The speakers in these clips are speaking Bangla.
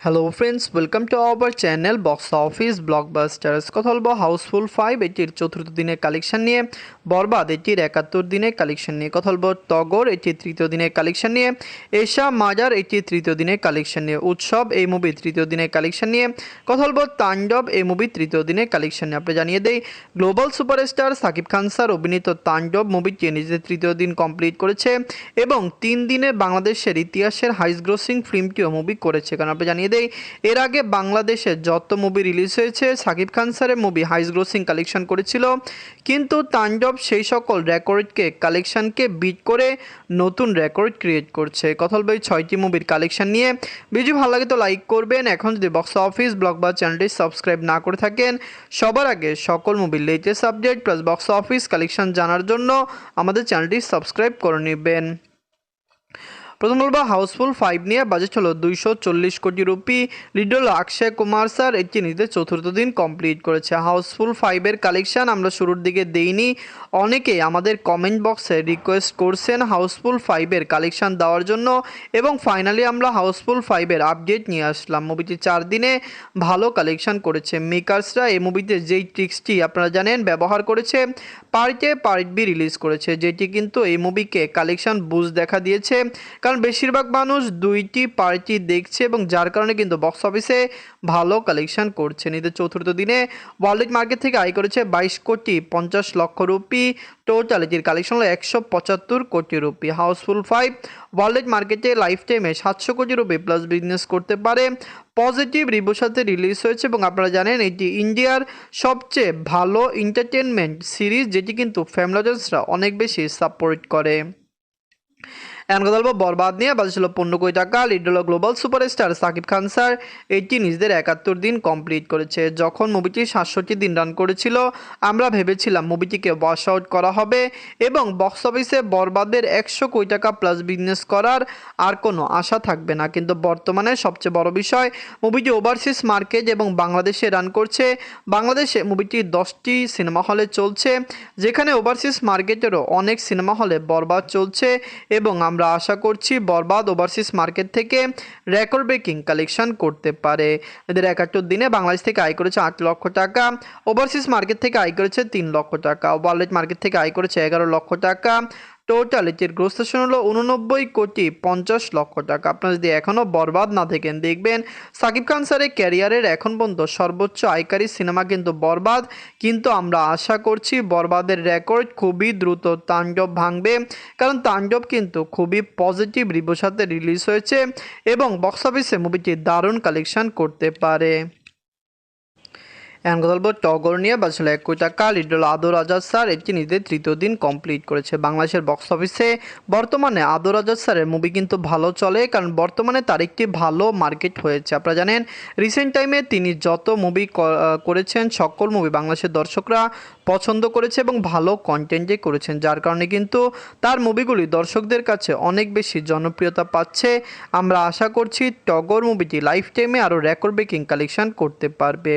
Hello friends welcome to our channel box office blockbusters কথা বলব হাউসফুল ফাইভ এটির চতুর্থ দিনের কালেকশন নিয়ে। বরবাদ, এটির একাত্তর দিনের কালেকশন নিয়ে। কথা বলব টগর এটির তৃতীয় দিনের কালেকশন নিয়ে। এশা মাজার এটির তৃতীয় দিনের কালেকশন নিয়ে। উৎসব এই মুভি তৃতীয় দিনের কালেকশন নিয়ে। কথা বলব তাণ্ডব এই মুভি তৃতীয় দিনের কালেকশন নিয়ে। আপনি জানিয়ে দেই global superstar Shakib Khan sir অভিনীত তাণ্ডব মুভিটি নিজেদের তৃতীয় দিন কমপ্লিট করেছে এবং তিন দিনে বাংলাদেশের ইতিহাসের হাইস গ্রোসিং ফিল্মটিও মুভি করেছে। কারণ আপনি জানিয়ে দেই, এর আগে বাংলাদেশে যত মুভি রিলিজ হয়েছে, সাকিব খান স্যারের মুভি হাইস গ্রোসিং কালেকশন করেছিল। কিন্তু তাণ্ডব সেই সকল রেকর্ডকে কালেকশনকে বিট করে নতুন রেকর্ড ক্রিয়েট করছে। কথা বলব ছয়টি মুভির কালেকশন নিয়ে। ভিডিও ভালো লাগে তো লাইক করবেন। এখন যদি বক্স অফিস ব্লগ বা চ্যানেলটি সাবস্ক্রাইব না করে থাকেন, সবার আগে সকল মুভির latest update plus box office collection জানার জন্য আমাদের চ্যানেলটি সাবস্ক্রাইব করে নেবেন। প্রথম বলব হাউসফুল ফাইভ নিয়ে বাজেট হলো দুইশো চল্লিশ কোটি রুপি। লিড হলো অক্ষয় কুমার স্যার এটি নিজেদের চতুর্থ দিন কমপ্লিট করেছে। হাউসফুল ফাইভের কালেকশন আমরা শুরুর দিকে দেইনি। অনেকে আমাদের কমেন্ট বক্সে রিকোয়েস্ট করছেন হাউসফুল ফাইভের কালেকশন দেওয়ার জন্য এবং ফাইনালি আমরা হাউসফুল ফাইভের আপডেট নিয়ে আসলাম। মুভিটি চার দিনে ভালো কালেকশন করেছে। মেকার্সরা এই মুভিতে যেই ট্রিক্সটি আপনারা জানেন, ব্যবহার করেছে পার্ট পার্ট বি রিলিজ করেছে, যেটি কিন্তু এই মুভিকে কালেকশন বুঝ দেখা দিয়েছে। কারণ বেশিরভাগ মানুষ দুইটি পার্টি দেখছে এবং যার কারণে কিন্তু বক্স অফিসে ভালো কালেকশন করছে। নিজের চতুর্থ দিনে ওয়ার্ল্ড মার্কেট থেকে আয় করেছে বাইশ কোটি পঞ্চাশ লক্ষ রুপি। টোটাল এটির কালেকশন হলো একশো পঁচাত্তর crore rupee. Housefull five world মার্কেটে লাইফ টাইমে সাতশো কোটি রুপি প্লাস বিজনেস করতে পারে। পজিটিভ রিভিউর সাথে রিলিজ হয়েছে এবং আপনারা জানেন এটি ইন্ডিয়ার সবচেয়ে ভালো এন্টারটেনমেন্ট সিরিজ যেটি কিন্তু ফ্যামিলাজেন্সরা অনেক বেশি সাপোর্ট করে। এখন কথা বলব, বরবাদ নিয়ে বাজে ছিল পনেরো কোটি টাকা লিড হলো global superstar Shakib Khan sir. এটি নিজেদের একাত্তর দিন কমপ্লিট করেছে। যখন মুভিটি সাতষট্টি দিন রান করেছিল, আমরা ভেবেছিলাম মুভিটিকে ওয়াশ আউট করা হবে এবং বক্স অফিসে বরবাদের একশো কোটি টাকা প্লাস বিজনেস করার আর কোনো আশা থাকবে না। কিন্তু বর্তমানে সবচেয়ে বড় বিষয় মুভিটি ওভারসিজ মার্কেট এবং বাংলাদেশে রান করছে। বাংলাদেশে মুভিটি দশটি সিনেমা হলে চলছে, যেখানে ওভারসিজ মার্কেটেরও অনেক সিনেমা হলে বরবাদ চলছে এবং আমরা আশা করছি বরবাদ ওভারসিজ মার্কেট থেকে রেকর্ড ব্রেকিং কালেকশন করতে পারে। এদের একাত্তর দিনে বাংলাদেশ থেকে আয় করেছে আট লক্ষ টাকা, ওভারসিজ মার্কেট থেকে আয় করেছে তিন লক্ষ টাকা ওয়ার্ল্ড মার্কেট থেকে আয় করেছে এগারো লক্ষ টাকা টোটাল এটির গ্রোস্টেশন হলো উননব্বই কোটি পঞ্চাশ লক্ষ টাকা। আপনারা যদি এখনও বরবাদ না দেখেন দেখবেন সাকিব খান স্যারের ক্যারিয়ারের এখন পর্যন্ত সর্বোচ্চ আয়কারী সিনেমা কিন্তু বরবাদ। কিন্তু আমরা আশা করছি বরবাদের রেকর্ড খুবই দ্রুত তাণ্ডব ভাঙবে। কারণ তাণ্ডব কিন্তু খুবই পজিটিভ রিভিউর সাথে রিলিজ হয়েছে এবং বক্স অফিসে মুভিটি দারুণ কালেকশন করতে পারে। এখন কথা বলব, টগর নিয়ে বাজছিল এক কোটি টাকা লিডল আদর আজাদ স্যার এটি নিজেদের তৃতীয় দিন কমপ্লিট করেছে। বাংলাদেশের বক্স অফিসে বর্তমানে আদর আজাদ স্যারের মুভি কিন্তু ভালো চলে, কারণ বর্তমানে তার একটি ভালো মার্কেট হয়েছে। আপনারা জানেন রিসেন্ট টাইমে তিনি যত মুভি করেছেন, সকল মুভি বাংলাদেশের দর্শকরা পছন্দ করেছে এবং ভালো কন্টেন্টে করেছেন, যার কারণে কিন্তু তার মুভিগুলি দর্শকদের কাছে অনেক বেশি জনপ্রিয়তা পাচ্ছে। আমরা আশা করছি, টগর মুভিটি লাইফ টাইমে আরও রেকর্ড ব্রেকিং কালেকশন করতে পারবে।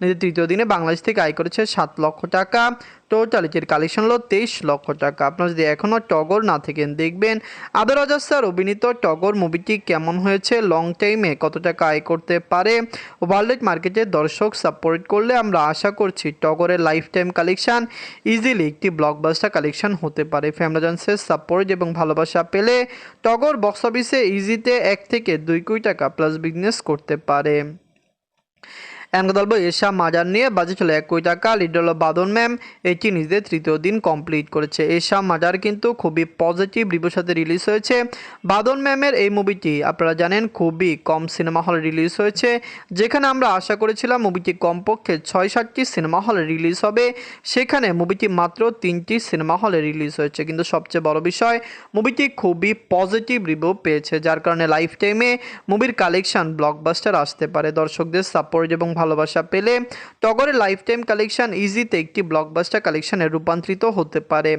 নিজের তৃতীয় দিনে বাংলাদেশ থেকে আয় করেছে সাত লক্ষ টাকা। টোটাল এটির কালেকশন হলো তেইশ লক্ষ টাকা। আপনারা যদি এখনও টগর না থাকেন, দেখবেন আদর আজাদ স্যার অভিনীত টগর মুভিটি কেমন হয়েছে লং টাইমে কত টাকা আয় করতে পারে ওয়ার্ল্ড মার্কেটে দর্শক সাপোর্ট করলে আমরা আশা করছি টগরের লাইফ টাইম কালেকশন ইজিলি একটি ব্লকবাস্টার কালেকশন হতে পারে। ফ্যামিলাজেন্সের সাপোর্ট এবং ভালোবাসা পেলে টগর বক্স অফিসে ইজিতে এক থেকে দুই কোটি টাকা প্লাস বিজনেস করতে পারে। কথা এশা মাজার নিয়ে বাজে চলে এক কোটি টাকা লিড হলো বাদন ম্যাম এটি নিজেদের তৃতীয় দিন কমপ্লিট করেছে। এশা মাজার কিন্তু খুবই পজিটিভ রিভিউর সাথে রিলিজ হয়েছে। বাদন ম্যামের এই মুভিটি আপনারা জানেন, খুবই কম সিনেমা হলে রিলিজ হয়েছে, যেখানে আমরা আশা করেছিলাম মুভিটি কমপক্ষে ছয় সাতটি সিনেমা হলে রিলিজ হবে। সেখানে মুভিটি মাত্র তিনটি সিনেমা হলে রিলিজ হয়েছে। কিন্তু সবচেয়ে বড় বিষয় মুভিটি খুবই পজিটিভ রিভিউ পেয়েছে, যার কারণে লাইফ টাইমে মুভির কালেকশন ব্লকবাস্টার আসতে পারে। দর্শকদের সাপোর্ট এবং ভালোবাসা পেলে টগরের লাইফ টাইম কালেকশন ইজিতে একটি ব্লকবাস্টার কালেকশনে রূপান্তরিত হতে পারে।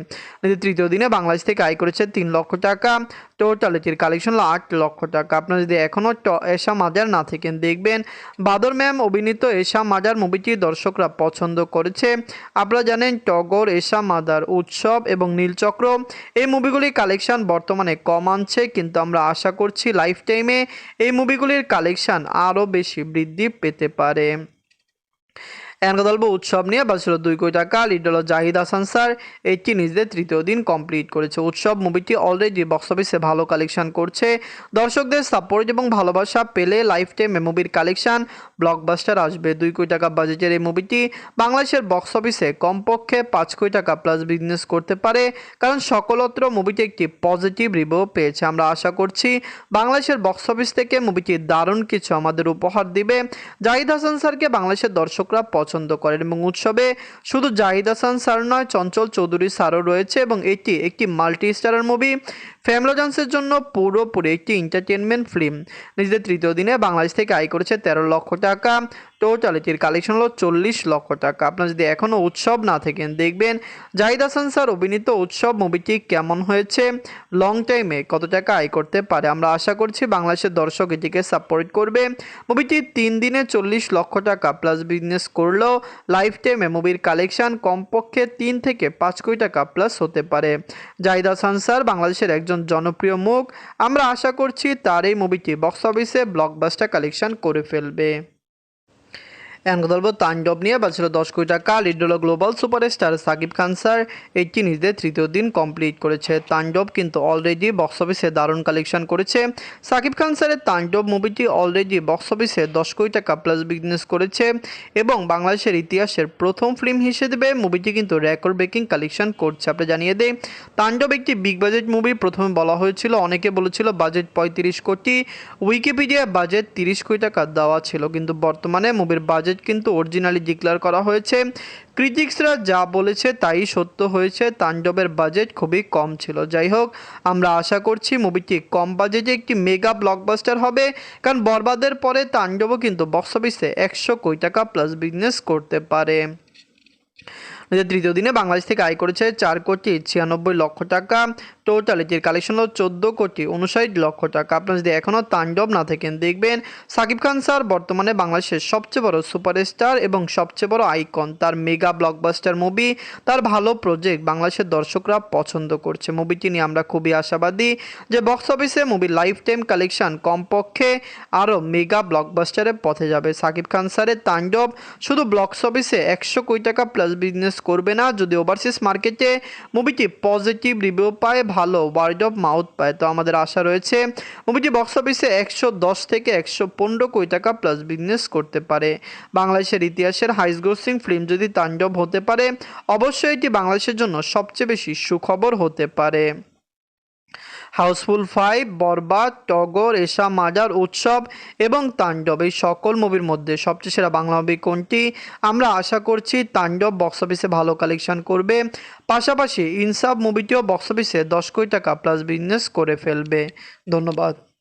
তৃতীয় দিনে বাংলাদেশ থেকে আয় করেছে তিন লক্ষ টাকা। টোটাল এটির কালেকশন হলো আট লক্ষ টাকা। আপনারা যদি এখনও এশা মাজার না থাকেন, দেখবেন বাদর ম্যাম অভিনীত এশা মাজার মুভিটি দর্শকরা পছন্দ করেছে। আপনারা জানেন টগর, এশা মাদার উৎসব এবং নীলচক্র, এই মুভিগুলির কালেকশন বর্তমানে কম আনছে, কিন্তু আমরা আশা করছি লাইফ টাইমে এই মুভিগুলির কালেকশন আরও বেশি বৃদ্ধি পেতে পারে। এনগদল্প উৎসব নিয়ে বাঁচল দুই কোটি টাকা লিড জাহিদ হাসান স্যার এটি নিজেদের তৃতীয় দিন কমপ্লিট করেছে উৎসব। মুভিটি অলরেডি বক্স অফিসে ভালো কালেকশন করছে। দর্শকদের সাপোর্ট এবং ভালোবাসা পেলে লাইফ টাইমে মুভির কালেকশন ব্লকবাস্টার আসবে দুই কোটি টাকা বাজেটের এই মুভিটি। বাংলাদেশের বক্স অফিসে কমপক্ষে পাঁচ কোটি টাকা প্লাস বিজনেস করতে পারে, কারণ সকলত্র মুভিটি একটি পজিটিভ রিভিউ পেয়েছে। আমরা আশা করছি বাংলাদেশের বক্স অফিস থেকে মুভিটি দারুণ কিছু আমাদের উপহার দিবে। জাহিদ হাসান স্যারকে বাংলাদেশের দর্শকরা পছন্দ করেন এবং উৎসবে শুধু জাহিদ হাসান স্যার নয়, চঞ্চল চৌধুরী স্যারও রয়েছে এবং এটি একটি মাল্টি স্টারার মুভি। ফ্যামিলোজন্সের জন্য পুরোপুরি একটি এন্টারটেনমেন্ট ফিল্ম নিজেদের তৃতীয় দিনে বাংলাদেশ থেকে আয় করেছে তেরো লক্ষ টাকা। টোটাল এটির কালেকশন হলো চল্লিশ লক্ষ টাকা। আপনার যদি এখনও উৎসব না থাকেন, দেখবেন জাহিদ হাসান স্যার অভিনীত উৎসব মুভিটি কেমন হয়েছে? লং টাইমে কত টাকা আয় করতে পারে? আমরা আশা করছি বাংলাদেশের দর্শক এটিকে সাপোর্ট করবে। মুভিটি তিন দিনে চল্লিশ লক্ষ টাকা প্লাস বিজনেস করলেও লাইফ টাইমে মুভির কালেকশন কমপক্ষে তিন থেকে পাঁচ কোটি টাকা প্লাস হতে পারে। জাহিদ হাসান স্যার বাংলাদেশের একজন জনপ্রিয় মুখ আমরা আশা করছি তার এই মুভিটি বক্স অফিসে ব্লকবাস্টার কালেকশন করে ফেলবে। এনগদল্প তাণ্ডব নিয়ে বাঁচল দশ কোটি টাকা lead global superstar Shakib Khan sir. এটি নিজেদের তৃতীয় দিন কমপ্লিট করেছে। তাণ্ডব কিন্তু অলরেডি বক্স অফিসে দারুণ কালেকশন করেছে। সাকিব খান স্যারের তাণ্ডব মুভিটি অলরেডি বক্স অফিসে দশ কোটি টাকা প্লাস বিজনেস করেছে এবং বাংলাদেশের ইতিহাসের প্রথম ফিল্ম হিসেবে মুভিটি কিন্তু রেকর্ড ব্রেকিং কালেকশন করছে। আপনি জানিয়ে দেয় তাণ্ডব একটি বিগ বাজেট মুভি প্রথমে বলা হয়েছিল, অনেকে বলেছিল বাজেট পঁয়ত্রিশ কোটি। উইকিপিডিয়া বাজেট তিরিশ কোটি টাকা দেওয়া ছিল, কিন্তু বর্তমানে মুভির বাজেট কিন্তু অরিজিনালি ডিক্লেয়ার করা হয়েছে। ক্রিটিক্সরা যা বলেছে তাই সত্য হয়েছে। তাণ্ডবের বাজেট খুবই কম ছিল। যাই হোক, আমরা আশা করছি মুভিটি কম বাজেটে একটি মেগা ব্লকবাস্টার হবে। কারণ বরবাদের পরে তাণ্ডবও কিন্তু বক্স অফিসে একশো কোটি টাকা প্লাস বিজনেস করতে পারে। নিজের তৃতীয় দিনে বাংলাদেশ থেকে আয় করেছে চার কোটি ছিয়ানব্বই লক্ষ টাকা। টোটাল এটির কালেকশন হলো চোদ্দ কোটি উনষাট লক্ষ টাকা। আপনারা যদি এখনও তাণ্ডব না থাকেন, দেখবেন সাকিব খান স্যার বর্তমানে বাংলাদেশের সবচেয়ে বড় সুপারস্টার এবং সবচেয়ে বড় আইকন তার মেগা ব্লকবাস্টার মুভি তার ভালো প্রজেক্ট বাংলাদেশের দর্শকরা পছন্দ করছে। মুভিটি নিয়ে আমরা খুবই আশাবাদী যে বক্স অফিসে মুভির লাইফ টাইম কালেকশন কমপক্ষে আরও মেগা ব্লকবাস্টারের পথে যাবে। সাকিব খান স্যারের তাণ্ডব শুধু বক্স অফিসে একশো কোটি টাকা প্লাস বিজনেস করবে না, যদি ওভারসিজ মার্কেটে মুভিটি পজিটিভ রিভিউ পায়, ভালো ওয়ার্ড অফ মাউথ পায়। তো আমাদের আশা রয়েছে মুভিটি বক্স অফিসে একশো দশ থেকে একশো পনেরো কোটি টাকা প্লাস বিজনেস করতে পারে। বাংলাদেশের ইতিহাসের হাইস গ্রোসিং ফিল্ম যদি তাণ্ডব হতে পারে, অবশ্যই এটি বাংলাদেশের জন্য সবচেয়ে বেশি সুখবর হতে পারে। হাউসফুল ফাইভ, বরবাদ, টগর, এশা, মাজার, উৎসব এবং তাণ্ডব। এই সকল মুভির মধ্যে সবচেয়ে সেরা বাংলা মুভি কোনটি? আমরা আশা করছি তাণ্ডব বক্স অফিসে ভালো কালেকশন করবে। পাশাপাশি ইনসাফ মুভিটিও বক্স অফিসে দশ কোটি টাকা প্লাস বিজনেস করে ফেলবে। ধন্যবাদ।